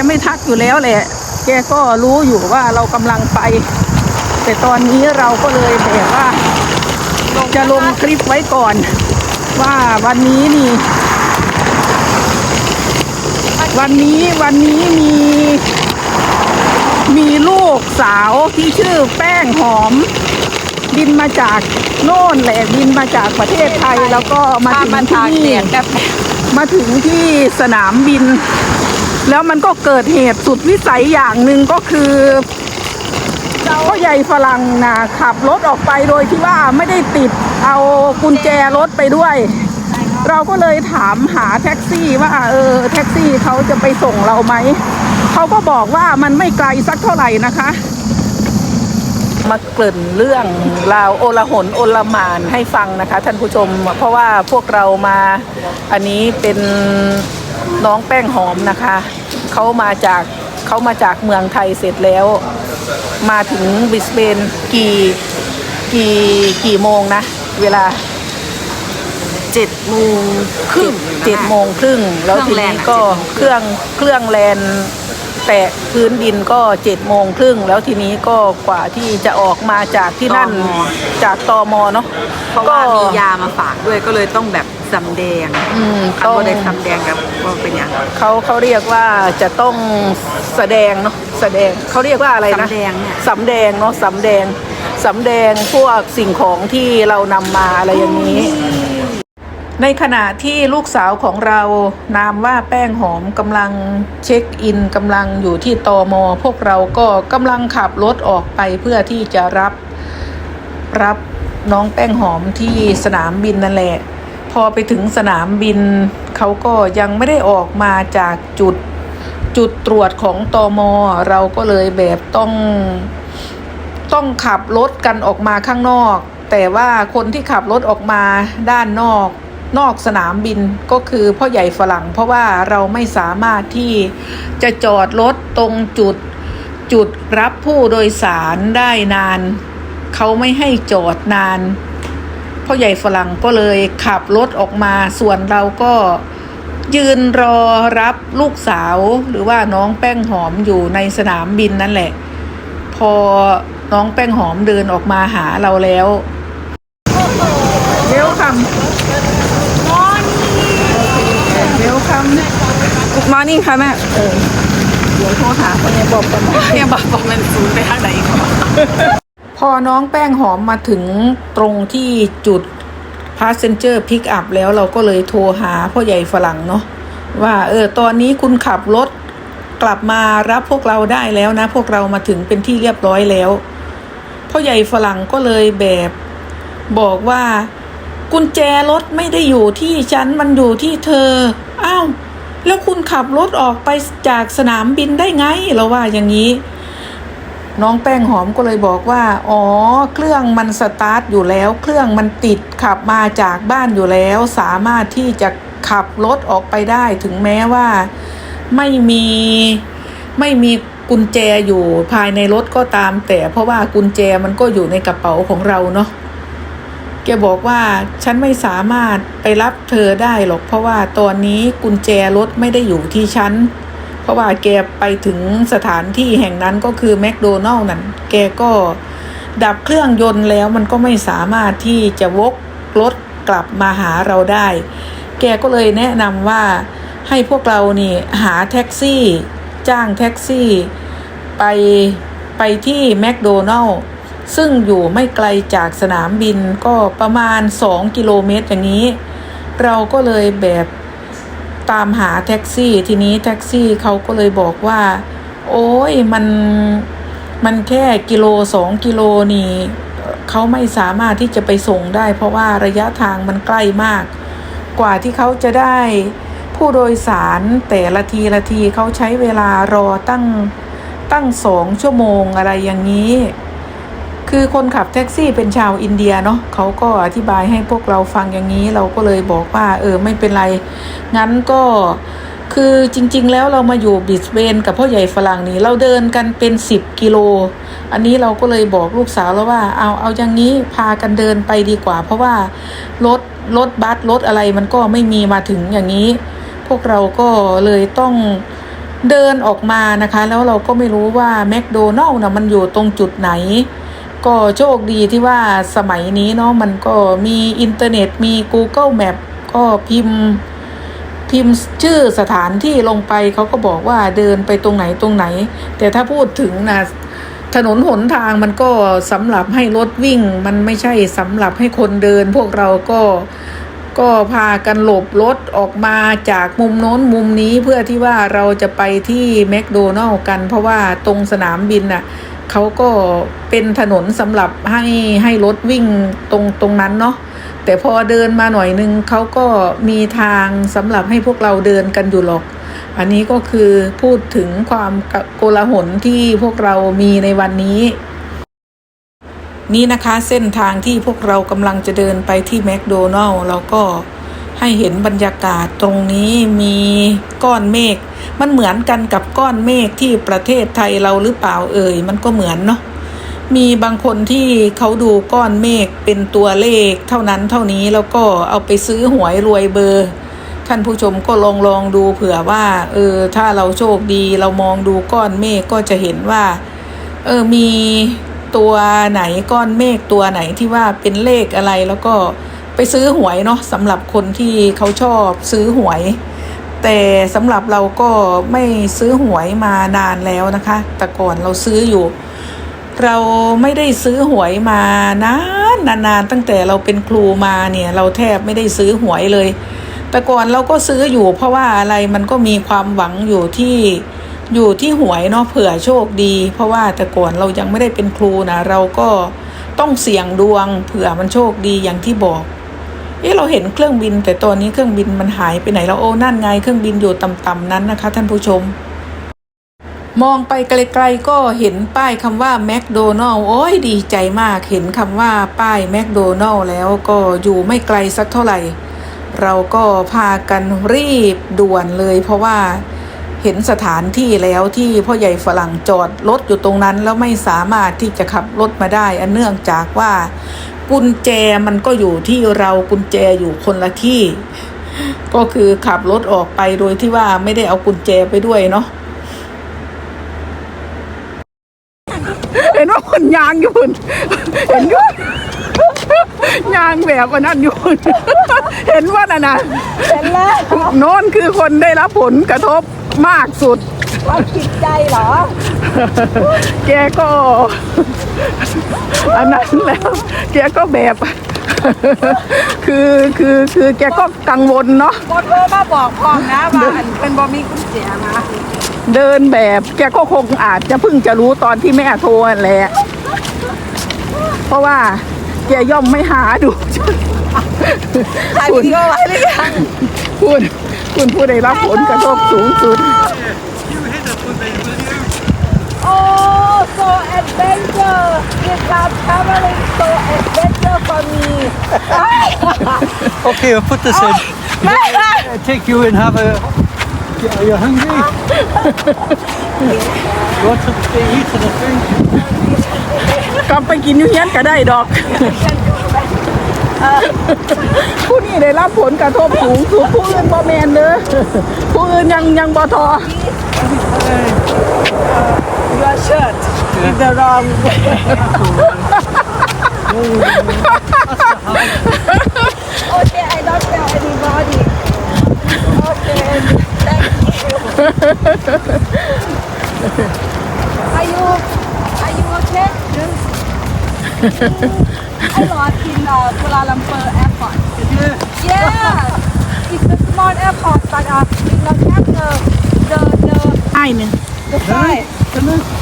กไม่ทักอยู่แล้วแหละ แกก็รู้อยู่ว่าเรากำลังไป แต่ตอนนี้เราก็เลยแบบว่า จะลงคลิปไว้ก่อน ว่าวันนี้นี่ วันนี้วันนี้มี มีลูกสาวที่ชื่อแป้งหอม บินมาจากโน่นแหละบินมาจากประเทศไทยแล้วก็มาถึงที่นี่มาถึงที่สนามบิน แล้วมันก็เกิดเหตุสุดวิสัยอย่างหนึ่งก็คือพ่อใหญ่ฝรั่งนะขับรถออกไปโดยที่ว่าไม่ได้ติดเอากุญแจรถไปด้วย เราก็เลยถามหาแท็กซี่ว่าเออแท็กซี่เขาจะไปส่งเราไหม เขาก็บอกว่ามันไม่ไกลสักเท่าไหร่นะคะ มาเกริ่นเรื่องราวโอลหนโอลมานให้ฟังนะคะ ท่านผู้ชมเพราะว่าพวกเรามาอันนี้เป็น น้องแป้งหอมนะคะเขามาจากเขามาจากเมืองไทยเสร็จแล้ว มาถึงบริสเบนกี่กี่กี่โมงนะ เวลาเจ็ดโมงครึ่งเจ็ดโมงครึ่งแล้วทีนี้ก็เครื่องเครื่องแลนแตะพื้นดินก็เจ็ดโมงครึ่งแล้วทีนี้ก็กว่าที่จะออกมาจากที่นั่นจากตอมเนาะเพราะว่ามียามาฝากด้วยก็เลยต้องแบบ สำแดงอืมเขาต้องก็เลยสำแดงกับว่าเป็นอย่างเขาเขาเรียกว่าจะต้องแสดงเนาะแสดงเขาเรียกว่าอะไรนะ สำแดงเนี่ย สำแดงเนาะสำแดงสำแดงพวกสิ่งของที่เรานำมาอะไรอย่างนี้ ในขณะที่ลูกสาวของเรานามว่าแป้งหอมกำลังเช็คอินกำลังอยู่ที่ตอมอพวกเราก็กำลังขับรถออกไปเพื่อที่จะรับรับน้องแป้งหอมที่สนามบินนั่นแหละ พอไปถึงสนามบิน เขาก็ยังไม่ได้ออกมาจากจุดจุดตรวจของตอมอเราก็เลยแบบต้องต้องขับรถกันออกมาข้างนอก แต่ว่าคนที่ขับรถออกมาด้านนอกนอกสนามบินก็คือพ่อใหญ่ฝรั่ง เพราะว่าเราไม่สามารถที่จะจอดรถตรงจุดจุดรับผู้โดยสารได้นาน เขาไม่ให้จอดนาน พ่อใหญ่ฝรั่งก็เลยขับรถออกมา ส่วนเราก็ยืนรอรับลูกสาว หรือว่าน้องแป้งหอมอยู่ในสนามบินนั่นแหละ พอน้องแป้งหอมเดินออกมาหาเราแล้วเวลคัมเวลคัมมานี่ค่ะแม่เออเดี๋ยวโทรถามว่าเนี่ยบอกกันเนี่ยบอกบอกมันศูนย์ไปทางไหนอีกวะ พอน้องแป้งหอมมาถึงตรงที่จุด passenger pick up แล้วเราก็เลยโทรหาพ่อใหญ่ฝรั่งเนาะว่าเออตอนนี้คุณขับรถกลับมารับพวกเราได้แล้วนะ พวกเรามาถึงเป็นที่เรียบร้อยแล้วพ่อใหญ่ฝรั่งก็เลยแบบบอกว่ากุญแจรถไม่ได้อยู่ที่ฉันมันอยู่ที่เธออ้าวแล้วคุณขับรถออกไปจากสนามบินได้ไงเราว่าอย่างนี้ น้องแป้งหอมก็เลยบอกว่า อ๋อ เครื่องมันสตาร์ทอยู่แล้ว เครื่องมันติดขับมาจากบ้านอยู่แล้ว สามารถที่จะขับรถออกไปได้ถึงแม้ว่า ไม่มีไม่มีกุญแจอยู่ภายในรถก็ตาม แต่เพราะว่ากุญแจมันก็อยู่ในกระเป๋าของเราเนาะแกบอกว่าฉันไม่สามารถไปรับเธอได้หรอก เพราะว่าตอนนี้กุญแจรถไม่ได้อยู่ที่ฉัน เพราะว่าแกไปถึงสถานที่แห่งนั้นก็คือแมคโดนัลล์นั่นแกก็ดับเครื่องยนต์แล้วมันก็ไม่สามารถที่จะวกรถกลับมาหาเราได้ แกก็เลยแนะนำว่าให้พวกเรานี่หาแท็กซี่ จ้างแท็กซี่ ไปไปที่แมคโดนัลล์ซึ่งอยู่ไม่ไกลจากสนามบินก็ประมาณ 2 กิโลเมตรอย่างนี้ เราก็เลยแบบ ตามหาแท็กซี่ ทีนี้แท็กซี่เขาก็เลยบอกว่า โอ้ยมันมันแค่กิโลสองกิโลนี่เขาไม่สามารถที่จะไปส่งได้ เพราะว่าระยะทางมันใกล้มาก กว่าที่เขาจะได้ผู้โดยสารแต่ละทีละทีเขาใช้เวลารอตั้งตั้งสองชั่วโมงอะไรอย่างนี้ คือคนขับแท็กซี่เป็นชาวอินเดียเนาะเขาก็อธิบายให้พวกเราฟังอย่างนี้ เราก็เลยบอกว่า เออไม่เป็นไร งั้นก็คือจริง ๆ แล้วเรามาอยู่บิสเบนกับพ่อใหญ่ฝรั่งนี่เราเดินกันเป็น 10 กิโล อันนี้เราก็เลยบอกลูกสาวแล้วว่าเอาเอาอย่างนี้พากันเดินไปดีกว่า เพราะว่ารถรถบัสรถอะไรมันก็ไม่มีมาถึงอย่างนี้ พวกเราก็เลยต้องเดินออกมานะคะ แล้วเราก็ไม่รู้ว่าแมคโดนัลล์นะมันอยู่ตรงจุดไหน ก็โชคดีที่ว่าสมัยนี้เนาะมันก็มีอินเทอร์เน็ตมี Google Map ก็พิมพ์พิมพ์ชื่อสถานที่ลงไปเขาก็บอกว่าเดินไปตรงไหนตรงไหน แต่ถ้าพูดถึงนะถนนหนทางมันก็สำหรับให้รถวิ่ง มันไม่ใช่สำหรับให้คนเดิน พวกเราก็ก็พากันหลบรถออกมาจากมุมโน้นมุมนี้เพื่อที่ว่าเราจะไปที่แมคโดนัลล์กัน เพราะว่าตรงสนามบินน่ะ เขาก็เป็นถนนสำหรับให้ให้รถวิ่งตรงตรงนั้นเนาะแต่พอเดินมาหน่อยนึงเขาก็มีทางสำหรับให้พวกเราเดินกันอยู่หรอก อันนี้ก็คือพูดถึงความโกลาหลที่พวกเรามีในวันนี้ นี่นะคะเส้นทางที่พวกเรากำลังจะเดินไปที่แมคโดนัลล์เราก็ ให้เห็นบรรยากาศตรงนี้มีก้อนเมฆมันเหมือนกันกับก้อนเมฆที่ประเทศไทยเราหรือเปล่าเอ่ย มันก็เหมือนเนาะมีบางคนที่เขาดูก้อนเมฆเป็นตัวเลขเท่านั้นเท่านี้แล้วก็เอาไปซื้อหวยรวยเบอร์ ท่านผู้ชมก็ลองลองดูเผื่อว่าเออถ้าเราโชคดีเรามองดูก้อนเมฆก็จะเห็นว่า เออมีตัวไหนก้อนเมฆตัวไหนที่ว่าเป็นเลขอะไรแล้วก็ ไปซื้อหวยเนาะสำหรับคนที่เขาชอบซื้อหวย แต่สำหรับเราก็ไม่ซื้อหวยมานานแล้วนะคะ แต่ก่อนเราซื้ออยู่ เราไม่ได้ซื้อหวยมานานนานๆตั้งแต่เราเป็นครูมาเนี่ย เราแทบไม่ได้ซื้อหวยเลย แต่ก่อนเราก็ซื้ออยู่ เพราะว่าอะไรมันก็มีความหวังอยู่ที่อยู่ที่หวยเนาะเผื่อโชคดี เพราะว่าแต่ก่อนเรายังไม่ได้เป็นครูนะ เราก็ต้องเสี่ยงดวงเผื่อมันโชคดีอย่างที่บอก เอ๊ะเราเห็นเครื่องบิน แต่ตอนนี้เครื่องบินมันหายไปไหนแล้วโอ้นั่นไงเครื่องบินอยู่ต่ำๆนั้นนะคะ ท่านผู้ชม มองไปไกลๆก็เห็นป้ายคำว่าแมคโดนัลล์โอ้ยดีใจมากเห็นคำว่าป้ายแมคโดนัลล์แล้วก็อยู่ไม่ไกลสักเท่าไหร่ เราก็พากันรีบด่วนเลย เพราะว่าเห็นสถานที่แล้วที่พ่อใหญ่ฝรั่งจอดรถอยู่ตรงนั้นแล้วไม่สามารถที่จะขับรถมาได้ อันเนื่องจากว่า กุญแจมันก็อยู่ที่เรากุญแจอยู่คนละที่ ก็คือขับรถออกไปโดยที่ว่าไม่ได้เอากุญแจไปด้วยเนาะเห็นว่าคนยางอยู่พุ่นเห็นด้วยยางแบบอันนั้นอยู่พุ่นเห็นว่าน่ะนะเห็นแล้วโน้นคือคนได้รับผลกระทบมากสุดค วามจิตใจเหรอ แกก็อันนั้นแล้ว แกก็แบบ คือคือคือแกก็กังวลเนาะโมโทรมาบอกพร้อมนะว่าอันเป็นบอมีกุญแจมาเดินแบบแกก็คงอาจจะเพิ่งจะรู้ตอนที่แม่โทรนั่นแหละ เพราะว่าแกย่อมไม่หาดูถ่ายวิดีโอไว้หรือยังคุณคุณผู้ได้รับผลกระทบสูงสุด so adventure this last traveling so adventure for me Okay, I'll put this in. I'll take you and have a. Are you hungry? you want something to eat and a drink? กลับไปกินอยูเฮียนก็ได้ดอกผู้นี้ได้รับผลกระทบสูงสุดผู้อื่นบ่แมนเด้อผู้อื่นยังยังบ่ทอ your shirt in the wrong okay, I don't tell anybody. Okay, thank you. are you are you okay? Yes. I was in the Kuala Lumpur airport. Yeah. It's a small airport, but uh, we don't have the the the sign. The sign.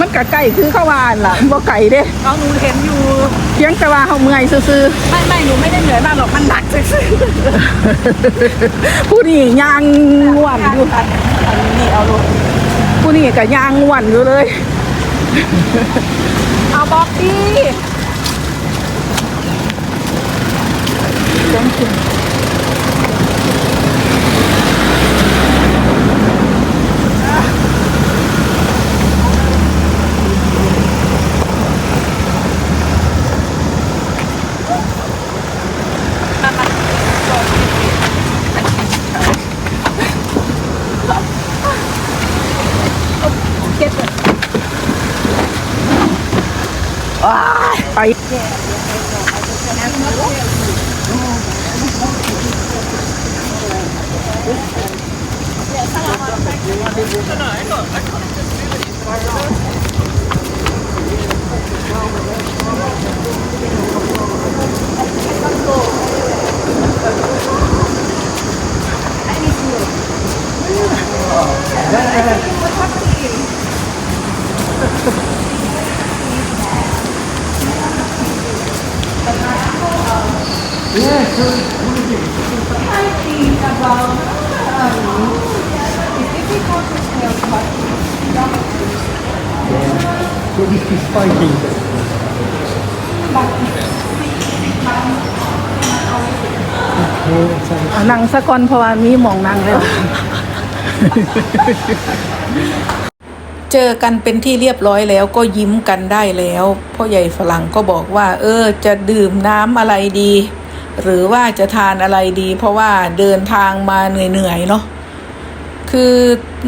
มันกะไก่คือเข้าวาอั่นล่ะมันบ่ไก่เด้น้องหนูเห็นอยู่เพียงแต่ว่าเฮาเมื่อยซื่อไม่ไม่หนูไม่ได้เหนื่อยมากหรอกมันหนักซื่อๆผู้นี้ย่างง่วนอยู่อันนี้เอาลงผู้นี้ก็ย่างง่วนอยู่เลย เอาบอกดี thank you เ Yes, sir. What do you think? about is fighting. เอานั่งสะกอนเพราะว่ามีหมองนั่งแล้ว เจอกันเป็นที่เรียบร้อยแล้วก็ยิ้มกันได้แล้ว พ่อใหญ่ฝรั่งก็บอกว่า เออ จะดื่มน้ำอะไรดี หรือว่าจะทานอะไรดี เพราะว่าเดินทางมาเหนื่อยๆเนาะคือ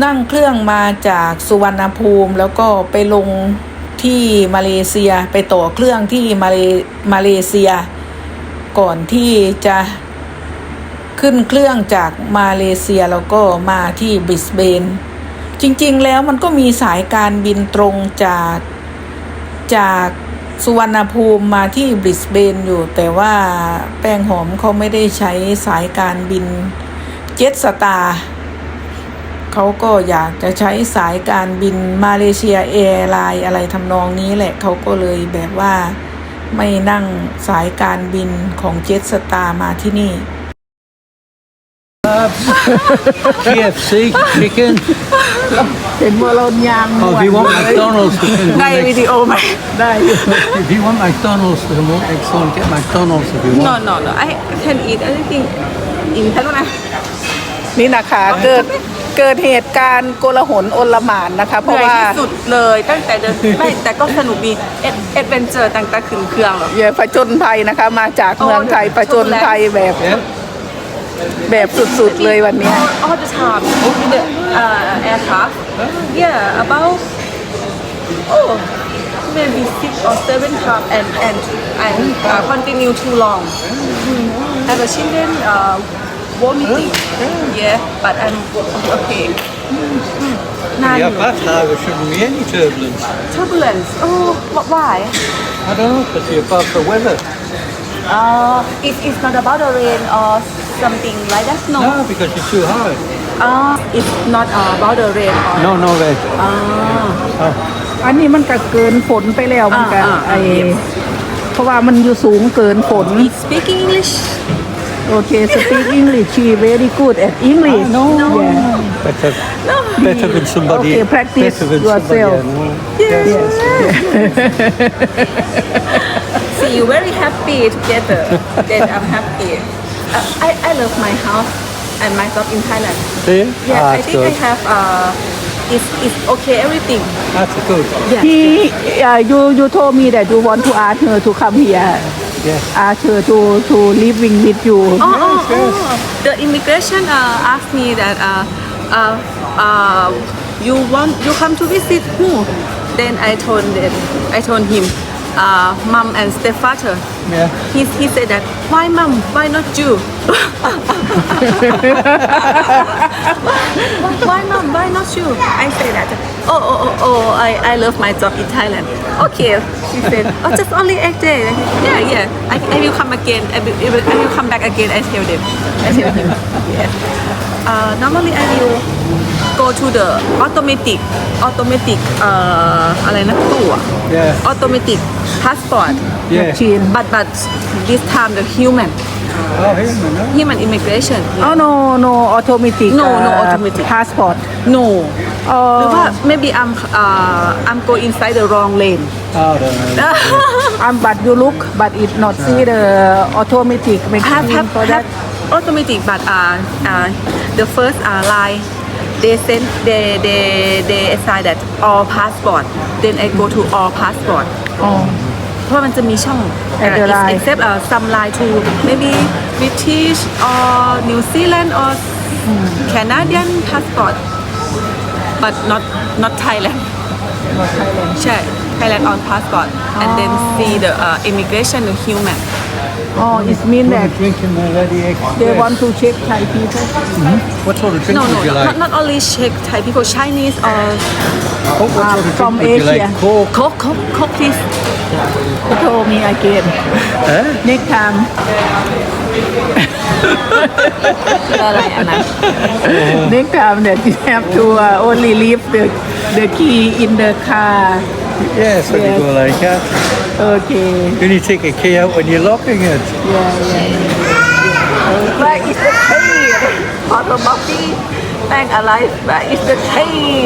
นั่งเครื่องมาจากสุวรรณภูมิแล้วก็ไปลงที่มาเลเซียไปต่อเครื่องที่มาเลมาเลเซีย ก่อนที่จะขึ้นเครื่องจากมาเลเซียแล้วก็มาที่บริสเบน จริงๆแล้วมันก็มีสายการบินตรงจากจาก สุวรรณภูมิมาที่บริสเบนอยู่ แต่ว่าแป้งหอมเขาไม่ได้ใช้สายการบินเจ็ตสตาร์เขาก็อยากจะใช้สายการบินมาเลเซียแอร์ไลน์อะไรทำนองนี้แหละเขาก็เลยแบบว่าไม่นั่งสายการบินของเจ็ตสตาร์มาที่นี่ KFC, chicken. เห็นว่าเรายาง Oh, if you want McDonald's, we can go ได้วิ next. ดีโอไหม ได้อยู่ If you want McDonald's, then we'll next one get McDonald's if you no want. no no I can eat anything in ไทยนะนี่นะคะเกิดเกิดเหตุการณ์โกลาหลโอลหมานนะคะ เพเหนื่ราะอยว่า ที่สุดเลยตั้งแต่เดินไม่แต่ก็สนุกดีเอ็ดเอ็ดเวนเจอร์ตั้งแต่ขึ้นเครื่องแบบ เหยื่อผจญภัยนะคะ มาจากเมืองไทยผจญภัยแบบ Yeah. แบบสุดๆเลยวันเนี้ย all, all the time the uh, aircraft yeah about oh maybe six or seven craft and and and uh, continue too long mm. and the children uh, vomiting yeah but I'm okay mm. Now Yeah, you- that's how there shouldn't be any turbulence. turbulence oh what, why I don't know, because you're above the weather. uh it, it's not about the rain or something like that no No, because you're too high. uh it's not uh, about the rain or No, no, Reg. uh, Oh, อันนี้มันก็เกินฝนไปแล้วมันก็อ่าอ่าไออ่าเพราะว่ามันอยู่สูงเกินฝน speaking English โอเค speak English she very good at English no, yeah better, better than somebody. Okay, practice better than yourself. Somebody, I know. yes see you very happy together then I'm happy uh, I, I love my house and my job in Thailand Do you? yeah Ah, I that's think I good. have uh it's, it's okay everything That's good. yeah he uh, you you told me that you want to ask her to come here Yes. ask her to to living with you Oh, oh, oh. The immigration uh, asked me that uh, uh, uh, you want you come to visit who? Then I told them, I told him, uh, mom and stepfather. Yeah. He, he said that why mom? Why not you? why mom? Why not you? I say that. Oh oh oh oh! I, I love my job in Thailand. Okay, he said. Oh, just only eight days. Yeah yeah. I, I will come again. I will, I will I will come back again. I tell them. I tell him. Yeah. Uh, normally I will go to the automatic automatic เอ่ออะไรนะตู้อะ Yeah. automatic passport Yeah. machine but but this time the human Oh, here, no? human immigration oh no no automatic No, no uh, automatic. passport no อ๋อหรือว่า maybe I'm uh, I'm go inside the wrong lane Oh, I don't know. um, but you look but it not see the automatic have machine have for that have automatic but uh, uh, the first uh, line they send they they they assign that all passport then I go to all passport อ๋อ เพราะมันจะมีช่อง At the uh, line. except uh, some line to maybe British or New Zealand or Canadian passport but not not Thailand not Thailand ใช่ Thailand on passport and then see the uh, immigration the human Oh it mean What that are drinking already? they want to check Thai people What sort of drink no no would you not, like? not only Czech Thai people Chinese or Oh, what Uh, sort of from drink would you Asia. like? Coke? Coke Coke Coke please he told me again Eh? next time คืออะไรอันนั้น next time that you have to uh, only leave the the key in the car Yes, what Yes. you go like that. okay You need to take a key out when you're locking it. yeah yeah where is the key Auto Buffy แป้งอะไร where is the key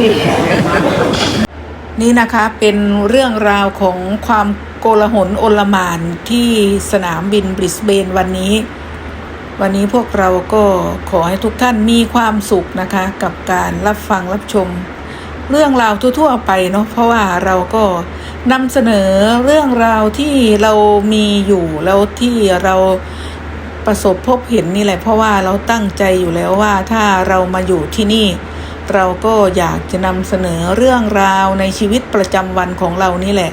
นี่นะคะเป็นเรื่องราวของความโกลาหลโอลหมานที่สนามบินบริสเบนวันนี้ วันนี้พวกเราก็ขอให้ทุกท่านมีความสุขนะคะ กับการรับฟังรับชม เรื่องราวทั่วๆไปเนาะเพราะว่าเราก็นำเสนอเรื่องราวที่เรามีอยู่แล้วที่เราประสบพบเห็นนี่แหละ เพราะว่าเราตั้งใจอยู่แล้วว่าถ้าเรามาอยู่ที่นี่ เราก็อยากจะนำเสนอเรื่องราวในชีวิตประจำวันของเรานี่แหละ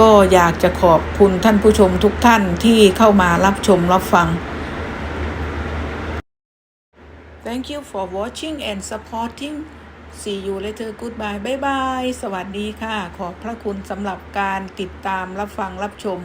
ก็อยากจะขอบคุณท่านผู้ชมทุกท่านที่เข้ามารับชมรับฟัง Thank you for watching and supporting See you later goodbye บายบาย สวัสดีค่ะ ขอบพระคุณสำหรับการติดตามรับฟังรับชม